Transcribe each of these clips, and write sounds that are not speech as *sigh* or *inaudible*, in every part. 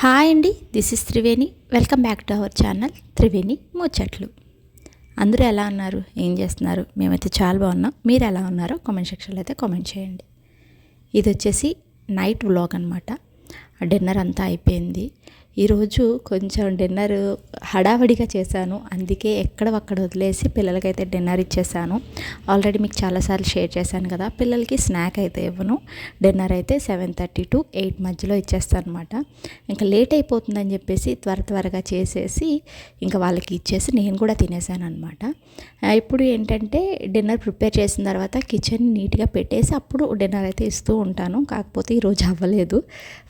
Hi అండి this is Triveni. Welcome back to our channel Triveni ముచ్చట్లు. అందరూ ఎలా ఉన్నారు? ఏం చేస్తున్నారు? మేమైతే చాలా బాగున్నాం. మీరు ఎలా ఉన్నారో కామెంట్ సెక్షన్లో అయితే కామెంట్ చేయండి. ఇది వచ్చేసి నైట్ వ్లాగ్ అనమాట డిన్నర్ అంతా అయిపోయింది. ఈరోజు కొంచెం డిన్నర్ హడావడిగా చేశాను. అందుకే ఎక్కడ అక్కడ వదిలేసి పిల్లలకైతే డిన్నర్ ఇచ్చేసాను ఆల్రెడీ మీకు చాలాసార్లు షేర్ చేశాను కదా పిల్లలకి స్నాక్ అయితే ఇవ్వను. డిన్నర్ అయితే సెవెన్ థర్టీ టు ఎయిట్ మధ్యలో ఇచ్చేస్తాను అనమాట ఇంకా లేట్ అయిపోతుందని చెప్పేసి త్వర త్వరగా చేసేసి ఇంకా వాళ్ళకి ఇచ్చేసి నేను కూడా తినేసాను అనమాట ఇప్పుడు ఏంటంటే డిన్నర్ ప్రిపేర్ చేసిన తర్వాత కిచెన్ నీట్గా పెట్టేసి అప్పుడు డిన్నర్ అయితే ఇస్తూ ఉంటాను. కాకపోతే ఈరోజు అవ్వలేదు.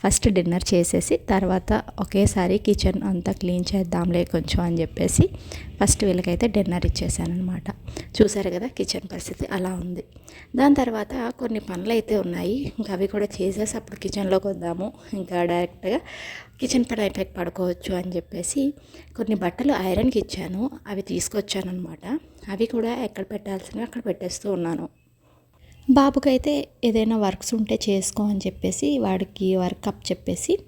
ఫస్ట్ డిన్నర్ చేసేసి తర్వాత ఒకేసారి కిచెన్ అంతా క్లీన్ చేద్దాంలే కొంచెం అని చెప్పేసి ఫస్ట్ వీళ్ళకైతే డిన్నర్ ఇచ్చేసానమాట చూసారు కదా కిచెన్ పరిస్థితి అలా ఉంది. దాని తర్వాత కొన్ని పనులు అయితే ఉన్నాయి. ఇంకా అవి కూడా చేసేసి అప్పుడు కిచెన్లోకి వద్దాము ఇంకా డైరెక్ట్గా కిచెన్ పని అయిపోయి పడుకోవచ్చు అని చెప్పేసి కొన్ని బట్టలు ఐరన్కి ఇచ్చాను. అవి తీసుకొచ్చాను అనమాట అవి కూడా ఎక్కడ పెట్టాల్సినవి అక్కడ పెట్టేస్తూ ఉన్నాను. బాబుకైతే ఏదైనా వర్క్స్ ఉంటే చేసుకో అని చెప్పేసి వాడికి వర్క్ అప్ చెప్పేసి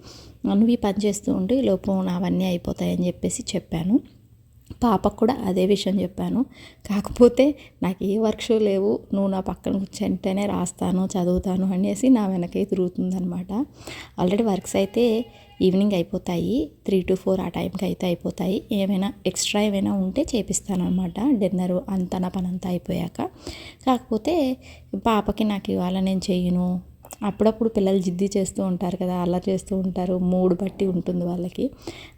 నువ్వు ఈ పని చేస్తూ ఉండి లోపు అవన్నీ అయిపోతాయని చెప్పేసి చెప్పాను. పాపకు కూడా అదే విషయం చెప్పాను. కాకపోతే నాకు ఏ వర్క్స్ లేవు నువ్వు నా పక్కన కూర్చుంటేనే రాస్తాను చదువుతాను అనేసి నా వెనకే తిరుగుతుందనమాట ఆల్రెడీ వర్క్స్ అయితే ఈవినింగ్ అయిపోతాయి. త్రీ టు ఫోర్ ఆ టైంకి అయితే అయిపోతాయి. ఏమైనా ఎక్స్ట్రా ఏమైనా ఉంటే చేపిస్తానమాట డిన్నర్ అంతా నా పని అంతా అయిపోయాక. కాకపోతే పాపకి నాకు ఇవాళ నేను చేయను. అప్పుడప్పుడు పిల్లలు జిద్ది చేస్తూ ఉంటారు కదా అలా చేస్తూ ఉంటారు. మూడు బట్టి ఉంటుంది వాళ్ళకి.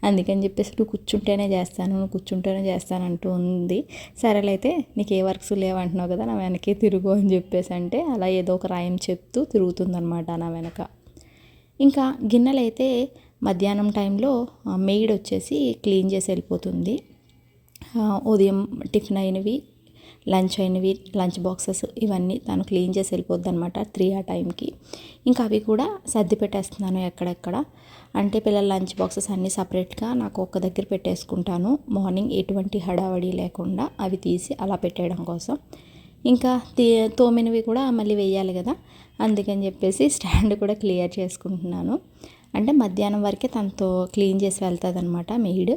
అందుకని చెప్పేసి నువ్వు కూర్చుంటేనే చేస్తాను నువ్వు కూర్చుంటేనే చేస్తాను అంటూ ఉంది. సరేలైతే నీకు ఏ వర్క్స్ లేవంటున్నావు కదా నా వెనకే తిరుగు అని చెప్పేసి అంటే అలా ఏదో ఒక రాయం చెప్తూ తిరుగుతుందనమాట నా వెనక. ఇంకా గిన్నెలు అయితే మధ్యాహ్నం టైంలో మెయిడ్ వచ్చేసి క్లీన్ చేసి వెళ్ళిపోతుంది. ఉదయం టిఫిన్ అయినవి లంచ్ అయినవి లంచ్ బాక్సెస్ ఇవన్నీ తను క్లీన్ చేసి వెళ్ళిపోద్ది అనమాట త్రీ ఆ టైంకి. ఇంకా అవి కూడా సర్ది పెట్టేస్తున్నాను ఎక్కడెక్కడ. అంటే పిల్లల లంచ్ బాక్సెస్ అన్నీ సపరేట్గా నాకు ఒక్క దగ్గర పెట్టేసుకుంటాను. మార్నింగ్ ఎటువంటి హడావడి లేకుండా అవి తీసి అలా పెట్టేయడం కోసం. ఇంకా తోమినవి కూడా మళ్ళీ వేయాలి కదా. అందుకని చెప్పేసి స్టాండ్ కూడా క్లియర్ చేసుకుంటున్నాను. అంటే మధ్యాహ్నం వరకే తనతో క్లీన్ చేసి వెళ్తుంది అనమాట మెయిడ్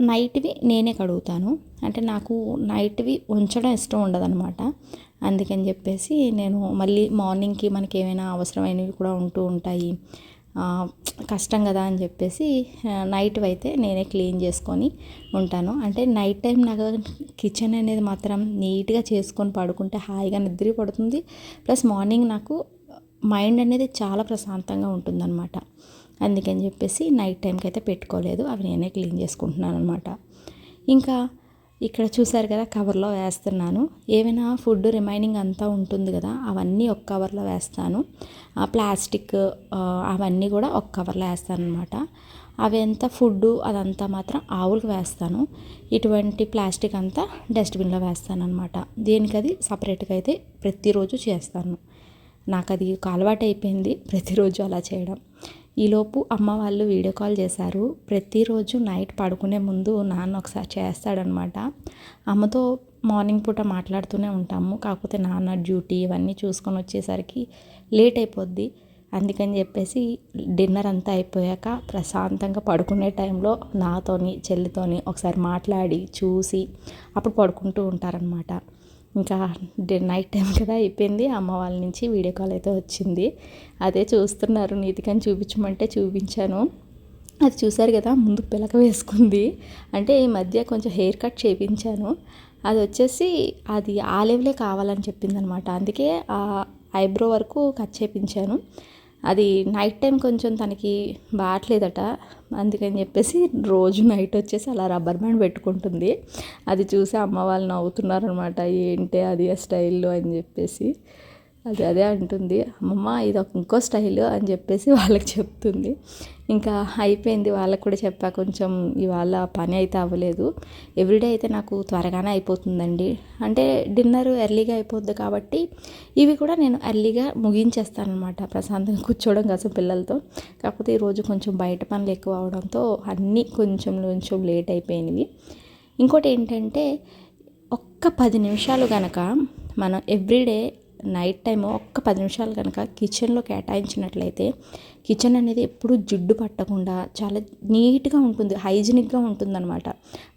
నైట్వి నేనే కడుగుతాను. అంటే నాకు నైట్వి ఉంచడం ఇష్టం ఉండదన్నమాట. అందుకని చెప్పేసి నేను మళ్ళీ మార్నింగ్కి మనకి ఏమైనా అవసరమైనవి కూడా ఉంటూ ఉంటాయి. కష్టం కదా అని చెప్పేసి నైట్ అయితే నేనే క్లీన్ చేసుకొని ఉంటాను. అంటే నైట్ టైం నాకు కిచెన్ అనేది మాత్రం నీట్గా చేసుకొని పడుకుంటే హాయిగా నిద్ర పడుతుంది ప్లస్ మార్నింగ్ నాకు మైండ్ అనేది చాలా ప్రశాంతంగా ఉంటుందన్నమాట. అందుకని చెప్పేసి నైట్ టైంకి అయితే పెట్టుకోలేదు. అవి నేనే క్లీన్ చేసుకుంటున్నాను అనమాట ఇంకా ఇక్కడ చూసారు కదా కవర్లో వేస్తున్నాను. ఏమైనా ఫుడ్ రిమైనింగ్ అంతా ఉంటుంది కదా అవన్నీ ఒక కవర్లో వేస్తాను. ఆ ప్లాస్టిక్ అవన్నీ కూడా ఒక కవర్లో వేస్తాను అనమాట అవి ఎంత ఫుడ్ అదంతా మాత్రం ఆవులకు వేస్తాను. ఇటువంటి ప్లాస్టిక్ అంతా డస్ట్బిన్లో వేస్తాను అనమాట దేనికి అది సపరేట్గా అయితే ప్రతిరోజు చేస్తాను. నాకు అది ఒక అలవాటు అయిపోయింది ప్రతిరోజు అలా చేయడం. ఈలోపు అమ్మ వాళ్ళు వీడియో కాల్ చేశారు. ప్రతిరోజు నైట్ పడుకునే ముందు నాన్న ఒకసారి చేస్తాడనమాట. అమ్మతో మార్నింగ్ పూట మాట్లాడుతూనే ఉంటాము. కాకపోతే నాన్న డ్యూటీ ఇవన్నీ చూసుకొని వచ్చేసరికి లేట్ అయిపోద్ది అందుకని చెప్పేసి డిన్నర్ అంతా అయిపోయాక ప్రశాంతంగా పడుకునే టైంలో నాతోని చెల్లితోని ఒకసారి మాట్లాడి చూసి అప్పుడు పడుకుంటూ ఉంటారనమాట. ఇంకా నైట్ టైం కదా అయిపోయింది. అమ్మ వాళ్ళ నుంచి వీడియో కాల్ అయితే వచ్చింది. అదే చూస్తున్నారు నీతికని చూపించమంటే చూపించాను. అది చూసారు కదా ముందు పిలక వేసుకుంది. అంటే ఈ మధ్య కొంచెం హెయిర్ కట్ చేయించాను అది వచ్చేసి అది ఆ లెవెలే కావాలని చెప్పింది అనమాట అందుకే ఆ ఐబ్రో వరకు కట్ చేయించాను అది నైట్ టైం కొంచెం తనకి బాగట్లేదట. అందుకని చెప్పేసి రోజు నైట్ వచ్చేసి అలా రబ్బర్ బ్యాండ్ పెట్టుకుంటుంది. అది చూసి అమ్మ వాళ్ళు నవ్వుతున్నారనమాట ఏంటి అది ఆ స్టైల్లో అని చెప్పేసి. అది అదే అంటుంది. అమ్మమ్మ ఇది ఒక ఇంకో స్టైల్ అని చెప్పేసి *laughs* వాళ్ళకి చెప్తుంది. ఇంకా అయిపోయింది వాళ్ళకు కూడా చెప్పా కొంచెం ఇవాళ పని అయితే అవ్వలేదు. ఎవ్రీడే అయితే నాకు త్వరగానే అయిపోతుందండి. అంటే డిన్నర్ ఎర్లీగా అయిపోద్ది కాబట్టి ఇవి కూడా నేను ఎర్లీగా ముగించేస్తాను అనమాట ప్రశాంతంగా కూర్చోవడం కోసం పిల్లలతో. కాకపోతే ఈరోజు కొంచెం బయట పనులు ఎక్కువ అవడంతో అన్నీ కొంచెం కొంచెం లేట్ అయిపోయినవి. ఇంకోటి ఏంటంటే ఒక్క పది నిమిషాలు కనుక మనం ఎవ్రీడే నైట్ టైం ఒక్క పది నిమిషాలు కనుక కిచెన్లో కేటాయించినట్లయితే కిచెన్ అనేది ఎప్పుడు జిడ్డు పట్టకుండా చాలా నీట్గా ఉంటుంది హైజీనిక్గా ఉంటుందన్నమాట.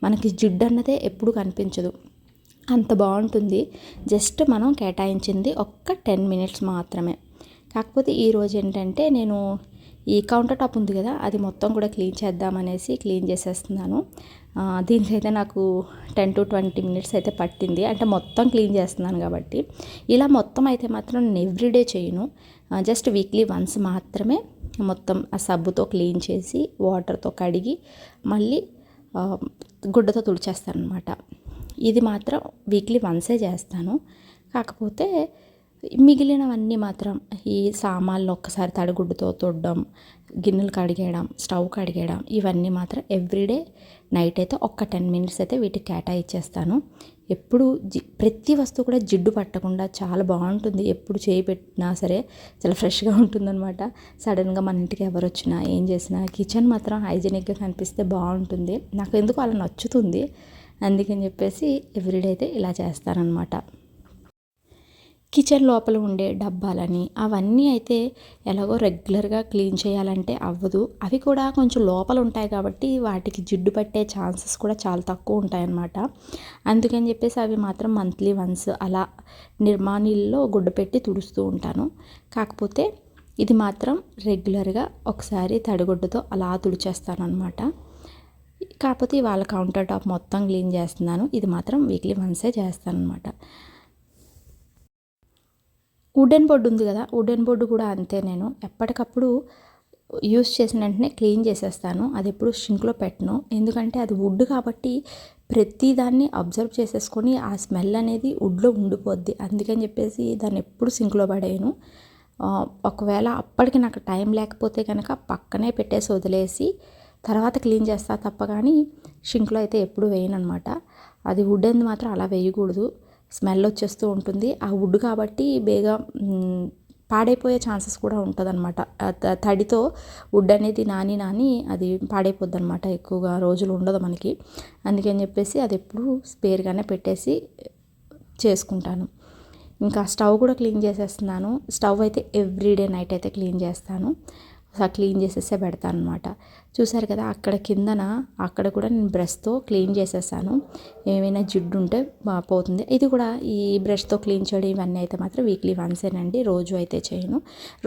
మనకి జిడ్డు అన్నదే ఎప్పుడు కనిపించదు. అంత బాగుంటుంది. జస్ట్ మనం కేటాయించింది ఒక్క టెన్ మినిట్స్ మాత్రమే. కాకపోతే ఈరోజు ఏంటంటే నేను ఈ కౌంటర్ టాప్ ఉంది కదా అది మొత్తం కూడా క్లీన్ చేద్దామనేసి క్లీన్ చేసేస్తున్నాను. దీనికైతే నాకు టెన్ టు ట్వంటీ మినిట్స్ అయితే పట్టింది. అంటే మొత్తం క్లీన్ చేస్తున్నాను కాబట్టి. ఇలా మొత్తం అయితే మాత్రం నేను ఎవ్రీడే చేయను. జస్ట్ వీక్లీ వన్స్ మాత్రమే మొత్తం ఆ సబ్బుతో క్లీన్ చేసి వాటర్తో కడిగి మళ్ళీ గుడ్డతో తుడిచేస్తాను అనమాట ఇది మాత్రం వీక్లీ వన్సే చేస్తాను. కాకపోతే మిగిలినవన్నీ మాత్రం ఈ సామాన్లు ఒక్కసారి తడిగుడ్డుతో తొడడం గిన్నెలు కడిగేయడం స్టవ్ కడిగేయడం ఇవన్నీ మాత్రం ఎవ్రీడే నైట్ అయితే ఒక్క టెన్ మినిట్స్ అయితే వీటికి కేటాయిచ్చేస్తాను. ఎప్పుడు జి ప్రతి వస్తువు కూడా జిడ్డు పట్టకుండా చాలా బాగుంటుంది. ఎప్పుడు చేయి పెట్టినా సరే చాలా ఫ్రెష్గా ఉంటుందన్నమాట. సడన్గా మన ఇంటికి ఎవరు వచ్చినా ఏం చేసినా కిచెన్ మాత్రం హైజీనిక్గా కనిపిస్తే బాగుంటుంది. నాకు ఎందుకు అలా నచ్చుతుంది. అందుకని చెప్పేసి ఎవ్రీడే అయితే ఇలా చేస్తానన్నమాట. కిచెన్ లోపల ఉండే డబ్బాలని అవన్నీ అయితే ఎలాగో రెగ్యులర్గా క్లీన్ చేయాలంటే అవ్వదు. అవి కూడా కొంచెం లోపల ఉంటాయి కాబట్టి వాటికి జిడ్డు పట్టే ఛాన్సెస్ కూడా చాలా తక్కువ ఉంటాయన్నమాట. అందుకని చెప్పేసి అవి మాత్రం మంత్లీ వన్స్ అలా నిర్మాణిల్లో గుడ్డ పెట్టి తుడుస్తూ ఉంటాను. కాకపోతే ఇది మాత్రం రెగ్యులర్గా ఒకసారి తడిగుడ్డతో అలా తుడిచేస్తాను అనమాట కాకపోతే వాళ్ళ కౌంటర్ టాప్ మొత్తం క్లీన్ చేస్తున్నాను. ఇది మాత్రం వీక్లీ వన్సే చేస్తాను అనమాట వుడెన్ బోర్డు ఉంది కదా వుడెన్ బోర్డు కూడా అంతే నేను. ఎప్పటికప్పుడు యూస్ చేసిన వెంటనే క్లీన్ చేసేస్తాను. అది ఎప్పుడు షింక్లో పెట్టను. ఎందుకంటే అది వుడ్ కాబట్టి ప్రతి దాన్ని అబ్జర్వ్ చేసేసుకొని ఆ స్మెల్ అనేది వుడ్లో ఉండిపోద్ది. అందుకని చెప్పేసి దాన్ని ఎప్పుడు సింక్లో పడేయను. ఒకవేళ అప్పటికి నాకు టైం లేకపోతే కనుక పక్కనే పెట్టేసి వదిలేసి తర్వాత క్లీన్ చేస్తా తప్ప కానీ షింక్లో అయితే ఎప్పుడు వేయను అనమాట అది వుడ్ మాత్రం అలా వేయకూడదు. స్మెల్ వచ్చేస్తూ ఉంటుంది. ఆ వుడ్ కాబట్టి బేగా పాడైపోయే ఛాన్సెస్ కూడా ఉంటుందన్నమాట. తడితో వుడ్ అనేది నాని నాని అది పాడైపోద్ది అనమాట ఎక్కువగా రోజులు ఉండదు మనకి. అందుకని చెప్పేసి అది ఎప్పుడు స్పేర్గానే పెట్టేసి చేసుకుంటాను. ఇంకా స్టవ్ కూడా క్లీన్ చేసేస్తున్నాను. స్టవ్ అయితే ఎవ్రీడే నైట్ అయితే క్లీన్ చేస్తాను. క్లీన్ చేసేసే పెడతాను అనమాట చూసారు కదా అక్కడ కిందన అక్కడ కూడా నేను బ్రష్తో క్లీన్ చేసేసాను. ఏమైనా జిడ్డు ఉంటే పోతుంది. ఇది కూడా ఈ బ్రష్తో క్లీన్ చేయడం ఇవన్నీ అయితే మాత్రం వీక్లీ వన్సేనండి రోజు అయితే చేయను.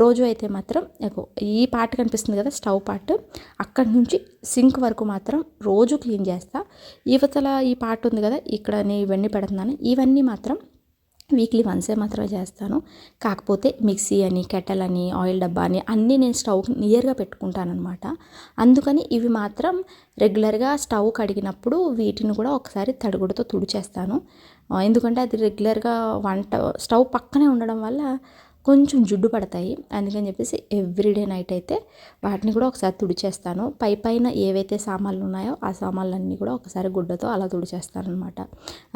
రోజు అయితే మాత్రం ఈ పార్ట్ కనిపిస్తుంది కదా స్టవ్ పార్ట్. అక్కడి నుంచి సింక్ వరకు మాత్రం రోజు క్లీన్ చేస్తా. యువతల ఈ పార్ట్ ఉంది కదా ఇక్కడ నేను ఇవన్నీ పెడుతున్నాను. ఇవన్నీ మాత్రం వీక్లీ వన్సే మాత్రమే చేస్తాను. కాకపోతే మిక్సీ అని కెటల్ అని ఆయిల్ డబ్బా అని అన్నీ నేను స్టవ్ నియర్గా పెట్టుకుంటానమాట అందుకని ఇవి మాత్రం రెగ్యులర్గా స్టవ్ కడిగినప్పుడు వీటిని కూడా ఒకసారి తడుగుడుతో తుడిచేస్తాను. ఎందుకంటే అది రెగ్యులర్గా వంట స్టవ్ పక్కనే ఉండడం వల్ల కొంచెం జిడ్డు పడతాయి. అందుకని చెప్పేసి ఎవ్రీడే నైట్ అయితే వాటిని కూడా ఒకసారి తుడిచేస్తాను. పై పైన ఏవైతే సామాన్లు ఉన్నాయో ఆ సామాన్లన్నీ కూడా ఒకసారి గుడ్డతో అలా తుడిచేస్తాను అనమాట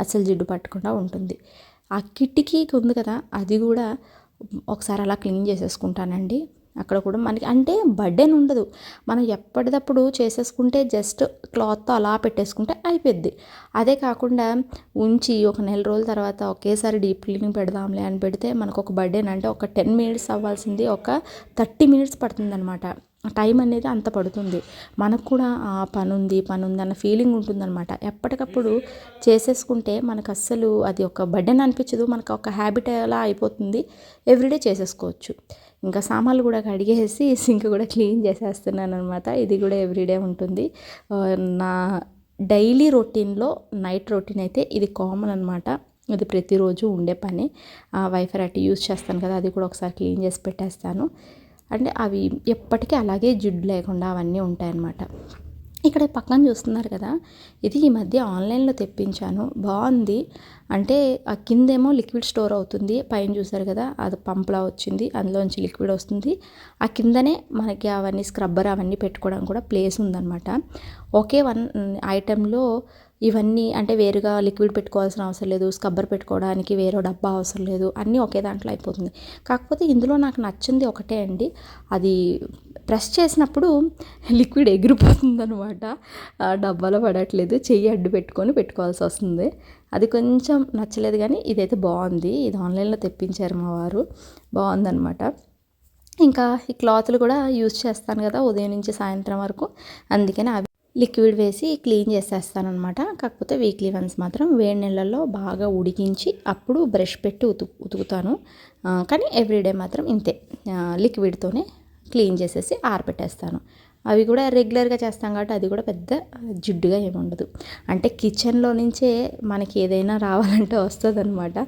అసలు జిడ్డు పట్టకుండా ఉంటుంది. ఆ కిటికీకి ఉంది కదా అది కూడా ఒకసారి అలా క్లీన్ చేసేసుకుంటానండి. అక్కడ కూడా మనకి అంటే బర్డెన్ ఉండదు. మనం ఎప్పటిదప్పుడు చేసేసుకుంటే జస్ట్ క్లాత్తో అలా పెట్టేసుకుంటే అయిపోద్ది అదే కాకుండా ఉంచి ఒక నెల రోజుల తర్వాత ఒకేసారి డీప్ క్లీనింగ్ పెడదాంలే అని పెడితే మనకు ఒక బర్డెన్ అంటే ఒక టెన్ మినిట్స్ అవ్వాల్సింది ఒక థర్టీ మినిట్స్ పడుతుందనమాట టైం అనేది అంత పడుతుంది. మనకు కూడా పని ఉంది పని ఉంది అన్న ఫీలింగ్ ఉంటుందన్నమాట. ఎప్పటికప్పుడు చేసేసుకుంటే మనకు అస్సలు అది ఒక బర్డెన్ అనిపించదు. మనకు ఒక హ్యాబిట్ అలా అయిపోతుంది. ఎవ్రీడే చేసేసుకోవచ్చు. ఇంకా సామాన్లు కూడా కడిగేసి *laughs* సింక్ కూడా క్లీన్ చేసేస్తున్నాను అనమాట ఇది కూడా ఎవ్రీడే ఉంటుంది. నా డైలీ రొటీన్లో నైట్ రొటీన్ అయితే ఇది కామన్ అనమాట అది ప్రతిరోజు ఉండే పని. వైఫర్ అట్టి యూస్ చేస్తాను కదా అది కూడా ఒకసారి క్లీన్ చేసి పెట్టేస్తాను. అంటే అవి ఎప్పటికీ అలాగే జిడ్డు లేకుండా అవన్నీ ఉంటాయన్నమాట. ఇక్కడ పక్కన చూస్తున్నారు కదా ఇది ఈ మధ్య ఆన్లైన్లో తెప్పించాను. బాగుంది. అంటే ఆ కిందేమో లిక్విడ్ స్టోర్ అవుతుంది. పైన చూసారు కదా అది పంప్లా వచ్చింది. అందులోంచి లిక్విడ్ వస్తుంది. ఆ కిందనే మనకి అవన్నీ స్క్రబ్బర్ అవన్నీ పెట్టుకోవడం కూడా ప్లేస్ ఉందన్నమాట. ఒకే వన్ ఐటెంలో ఇవన్నీ అంటే వేరుగా లిక్విడ్ పెట్టుకోవాల్సిన అవసరం లేదు స్కబ్బర్ పెట్టుకోవడానికి వేరే డబ్బా అవసరం లేదు అన్నీ ఒకే దాంట్లో అయిపోతుంది. కాకపోతే ఇందులో నాకు నచ్చింది ఒకటే అండి. అది ప్రెస్ చేసినప్పుడు లిక్విడ్ ఎగిరిపోతుంది అనమాట డబ్బాలో పడట్లేదు చెయ్యి అడ్డు పెట్టుకొని పెట్టుకోవాల్సి వస్తుంది. అది కొంచెం నచ్చలేదు కానీ ఇదైతే బాగుంది. ఇది ఆన్లైన్లో తెప్పించారు మా వారు. బాగుందనమాట ఇంకా ఈ క్లాత్లు కూడా యూజ్ చేస్తాను కదా ఉదయం నుంచి సాయంత్రం వరకు. అందుకని అవి లిక్విడ్ వేసి క్లీన్ చేసేస్తాను అనమాట కాకపోతే వీక్లీ వన్స్ మాత్రం వేడి నీళ్ళల్లో బాగా ఉడికించి అప్పుడు బ్రష్ పెట్టి ఉతు ఉతుకుతాను. కానీ ఎవ్రీడే మాత్రం ఇంతే. లిక్విడ్తోనే క్లీన్ చేసేసి ఆరబెట్టేస్తాను అవి కూడా రెగ్యులర్గా చేస్తాం కాబట్టి అది కూడా పెద్ద జిడ్డుగా ఏమి ఉండదు. అంటే కిచెన్లో నుంచే మనకి ఏదైనా రావాలంటే వస్తుంది అనమాట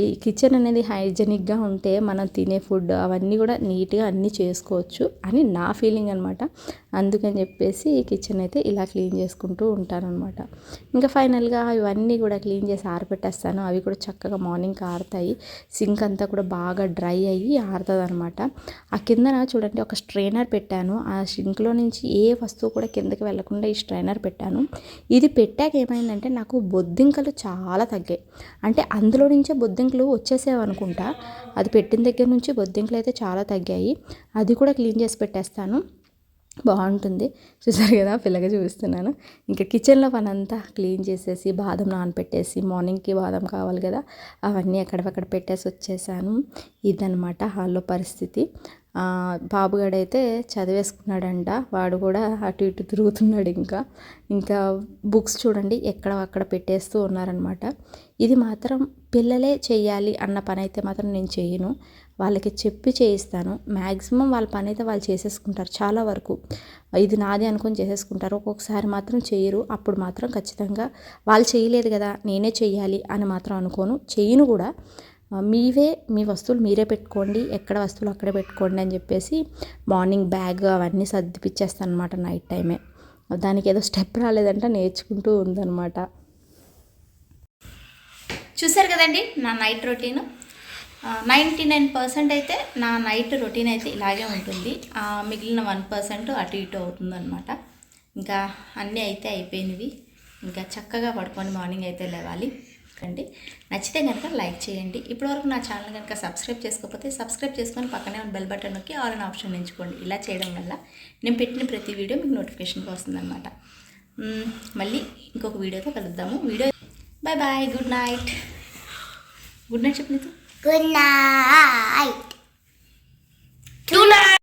ఈ కిచెన్ అనేది హైజెనిక్గా ఉంటే మనం తినే ఫుడ్ అవన్నీ కూడా నీట్గా అన్నీ చేసుకోవచ్చు అని నా ఫీలింగ్ అనమాట అందుకని చెప్పేసి కిచెన్ అయితే ఇలా క్లీన్ చేసుకుంటూ ఉంటానన్నమాట. ఇంకా ఫైనల్గా ఇవన్నీ కూడా క్లీన్ చేసి ఆరబెట్టేస్తాను అవి కూడా చక్కగా మార్నింగ్ ఆరుతాయి. సింక్ అంతా కూడా బాగా డ్రై అయ్యి ఆరుతుంది అనమాట ఆ కిందన చూడండి ఒక స్ట్రైనర్ పెట్టాను. ఆ సింక్లో నుంచి ఏ వస్తువు కూడా కిందకి వెళ్ళకుండా ఈ స్ట్రైనర్ పెట్టాను. ఇది పెట్టాక ఏమైందంటే నాకు బొద్దింకలు చాలా తగ్గాయి. అంటే అందులో నుంచే బొద్దింకలు వచ్చేసేవి అనుకుంటా. అది పెట్టిన దగ్గర నుంచి బొద్దింకలు అయితే చాలా తగ్గాయి. అది కూడా క్లీన్ చేసి పెట్టేస్తాను. బాగుంటుంది. చూసారు కదా పిల్లగా చూపిస్తున్నాను. ఇంకా కిచెన్లో పనంతా అంతా క్లీన్ చేసేసి బాదం నానపెట్టేసి మార్నింగ్కి బాదం కావాలి కదా అవన్నీ ఎక్కడక్కడ పెట్టేసి వచ్చేసాను. ఇదనమాట హాల్లో పరిస్థితి. బాబుగాడైతే చదివేసుకున్నాడంట. వాడు కూడా అటు ఇటు తిరుగుతున్నాడు ఇంకా. ఇంకా బుక్స్ చూడండి ఎక్కడ అక్కడ పెట్టేస్తూ ఉన్నారనమాట ఇది మాత్రం పిల్లలే చేయాలి అన్న పని అయితే మాత్రం నేను చేయను వాళ్ళకి చెప్పి చేయిస్తాను. మ్యాక్సిమం వాళ్ళ పని అయితే వాళ్ళు చేసేసుకుంటారు చాలా వరకు. ఇది నాది అనుకొని చేసేసుకుంటారు. ఒక్కొక్కసారి మాత్రం చేయరు అప్పుడు మాత్రం ఖచ్చితంగా వాళ్ళు చేయలేదు కదా నేనే చెయ్యాలి అని మాత్రం అనుకోను. చేయను కూడా. మీవే మీ వస్తువులు మీరే పెట్టుకోండి ఎక్కడ వస్తువులు అక్కడే పెట్టుకోండి అని చెప్పేసి మార్నింగ్ బ్యాగ్ అవన్నీ సర్దిపిచ్చేస్తాను అనమాట నైట్ టైమే. దానికి ఏదో స్టెప్ రాలేదంటే నేర్చుకుంటూ ఉందన్నమాట. చూసారు కదండి నా night routine? Ninety nine percent అయితే నా నైట్ రొటీన్ అయితే ఇలాగే ఉంటుంది. మిగిలిన వన్ పర్సెంట్ అటు ఇటు అవుతుందన్నమాట. ఇంకా అన్నీ అయితే అయిపోయినవి. ఇంకా చక్కగా పడుకొని మార్నింగ్ అయితే లేవాలి. అండి. నచ్చితే కనుక లైక్ చేయండి. ఇప్పటివరకు నా ఛానల్ కనుక సబ్స్క్రైబ్ చేసుకోకపోతే సబ్స్క్రైబ్ చేసుకొని పక్కనే ఉన్న బెల్ బటన్ నొక్కి ఆల్ అనే ఆప్షన్ ఎంచుకోండి. ఇలా చేయడం వల్ల నేను పెట్టిన ప్రతి వీడియో మీకు నోటిఫికేషన్గా వస్తుందన్నమాట. మళ్ళీ ఇంకొక వీడియోతో కలుద్దాము. Video bye bye good night. Good night చెప్పు. Two night.